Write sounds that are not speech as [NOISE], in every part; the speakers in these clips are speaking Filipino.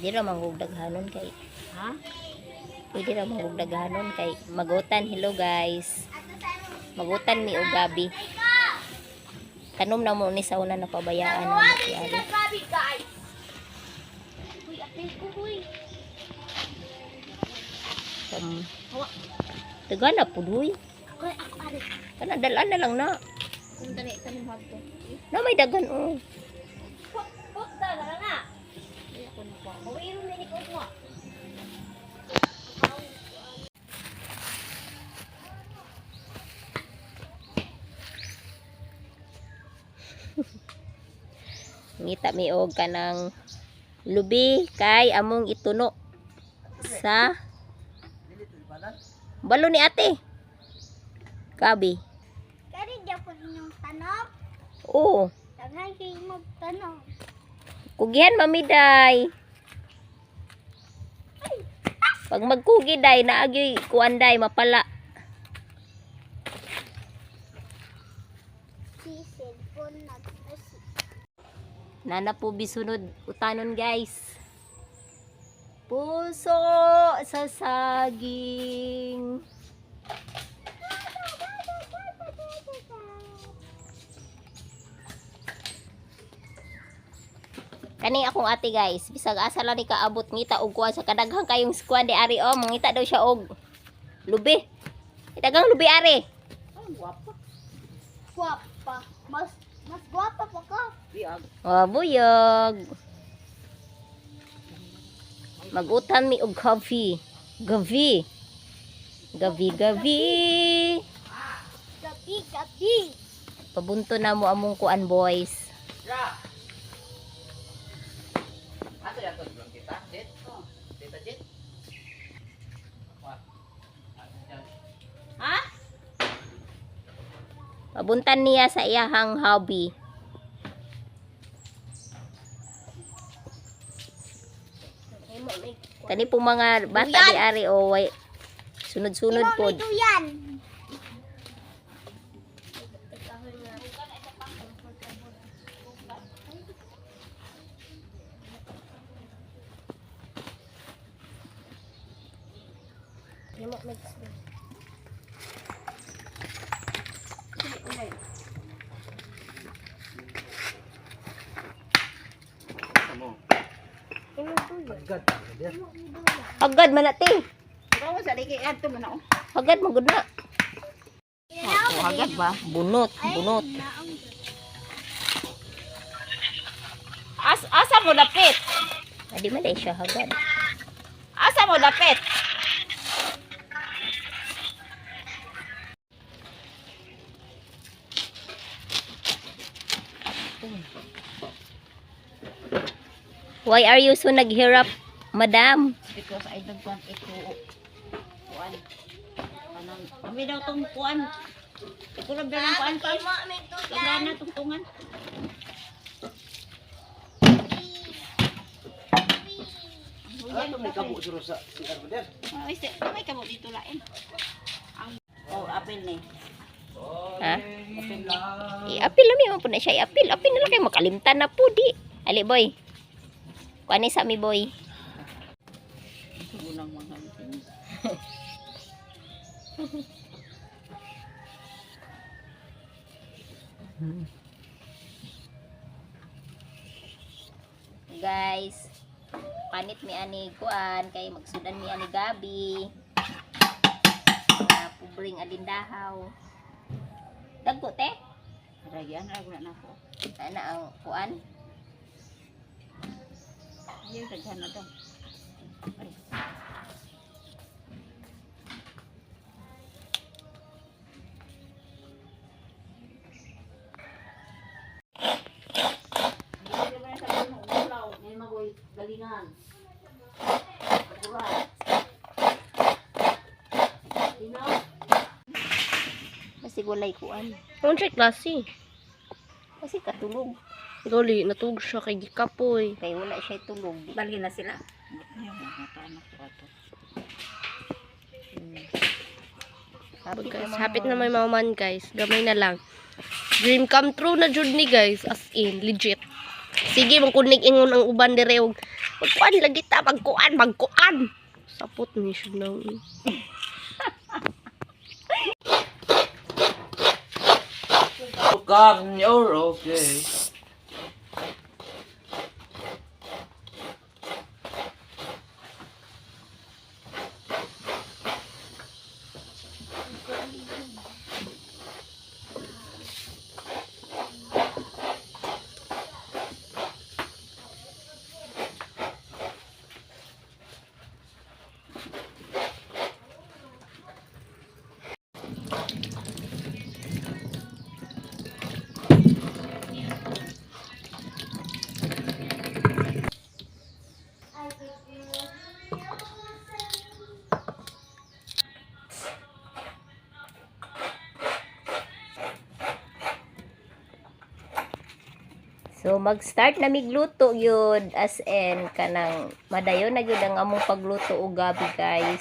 Pwede ra manggugdaghanon kay Ha? Pwede ra manggugdaghanon kay magutan. Hello guys. Magutan mi og gabi. Tanom na mo ni sa una na pabayaan na uy. Um. Taga na po duy. Kana dalan na lang na. Na may dagan oh. Puta, dala na. Ay, ako na pa. Mawiro na ni ko mo. [LAUGHS] Ngita mi og kanang lubi kay among ituno sa balo ni ate. Gabi. Kari di ako inyong tanong. Oo. Tagay kayo magtanong. Kugihan mamiday. Pag magkugi day naagyoy mapala. Si cellphone nag-asi. Nana po bisunod utanon guys. Puso sa saging. Kani akong ate guys, bisag asa lang ni kaabot ngita og kuan sa kadaghang kayong squad di ari oh, mangita daw siya og lubi. Daghang lubi ari. Ay, guwapa. Guwapa. Mas, mas guwapa pa ka. Biyag. Oh, buyog. Magutan mi og coffee. Gavi. Gavi, gavi. Gabi, gabi. Pabunto na mo among kuan boys. Ha? Pabuntan niya sa iyahang hobby. Kani po mga bata di ari o way sunod-sunod po. Ito yan. Agad man natin. Ikaw sa liki adto man ako. Agad mo gud na. Oh, agad ba? Bunot, bunot. As asa mo dapit? Adi man dai siya agad. Asa mo dapit? Why are you so naghirap, madam? Because I don't want it to kuan. Kanang kami daw tong kuan. Ito lang daw kuan pa. Wala na tungtungan. Ano may kabo suro sa CR mo der? Ay, si- may kamo dito lain. Ang Oh, apel ni. Ha? Apel ni. I-apil na mo po na siya. I-apil. Apil na lang kayo. Makalimtan na po di. Ali boy. Kuani sa mi boy. Unang mga Guys. Panit mi ani kuan. Kay magsudan mi ani gabi. Uh, pubring alindahaw. Dagko te. Ragyan ra na ko. Ana ang kuan. Ayun daghan na daw. Ay. galingan. Kasi gulay kuan. Ang check klase. Kasi katulog. Gali, natug siya kay Gikapoy. Kay wala siya tulog. Bali na sila. Ayun, mga anak ko ato. Ko Guys, hapit na may maman guys. Gamay na lang. Dream come true na jud ni guys. As in, legit. Sige, mong kunig ingon ang uban dire og Magkuan lagi ta, magkuan, magkuan. Sapot ni siya nang. Come, you're okay. So mag-start na migluto yun as in kanang madayon na gyud ang among pagluto og gabi guys.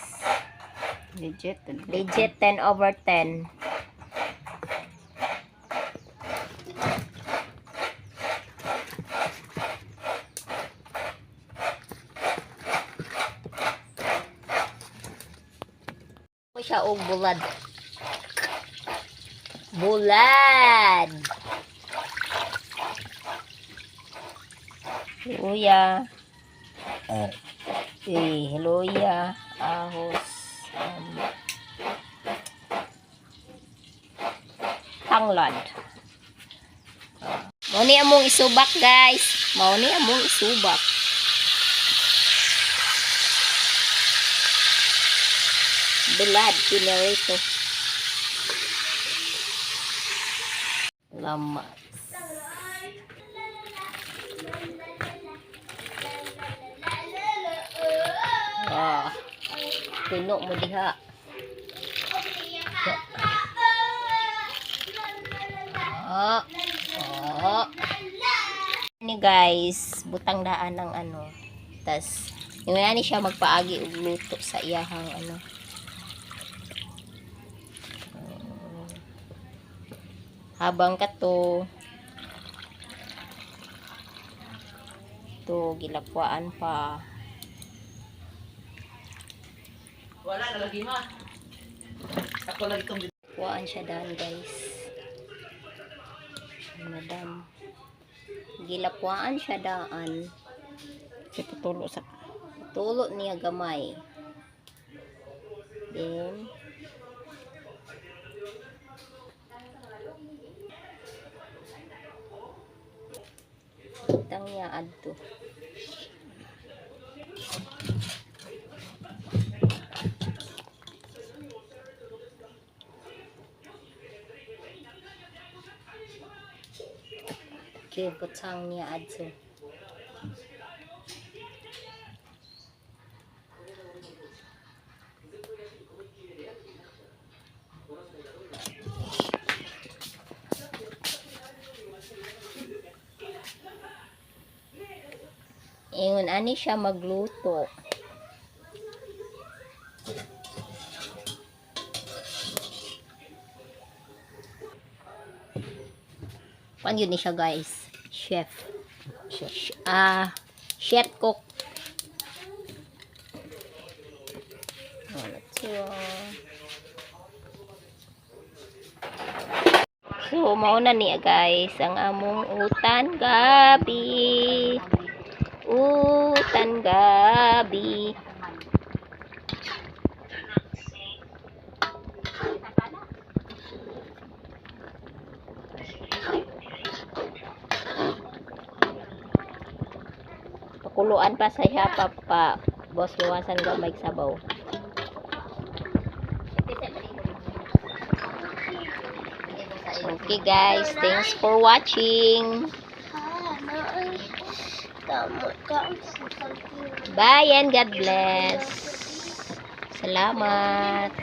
Legit. Legit 10 over 10. Ko siya og bulad. Bulad. Luya. Eh, luya, ahos, um, tanglad. Mao ni among isubak, guys. Mao ni among isubak. Bulad, pinarito. Lamas. Ah, puno mo diha. Ah, ah. Ni guys, butang daan ng ano. Tas, yung ni siya magpaagi og luto sa iyahang ano. Habang kato to gilakwaan pa Wala na lagi ma. Ako lagi itong Kuhaan siya daan, guys. Madam. Gilapuan siya daan. Si putulo sa Tulo niya gamay. Then, Itang niya adto. Kibutang niya adto. Ingon ani siya magluto. Pan yun ni siya guys? Chef. Chef. Ah, chef cook. Ano siya? So, mauna niya guys, ang among utan gabi. Utan gabi. Pakuluan pa sa siya pa, pa boss luwasan ga may sabaw. Okay guys, thanks for watching. Bye and God bless. Salamat.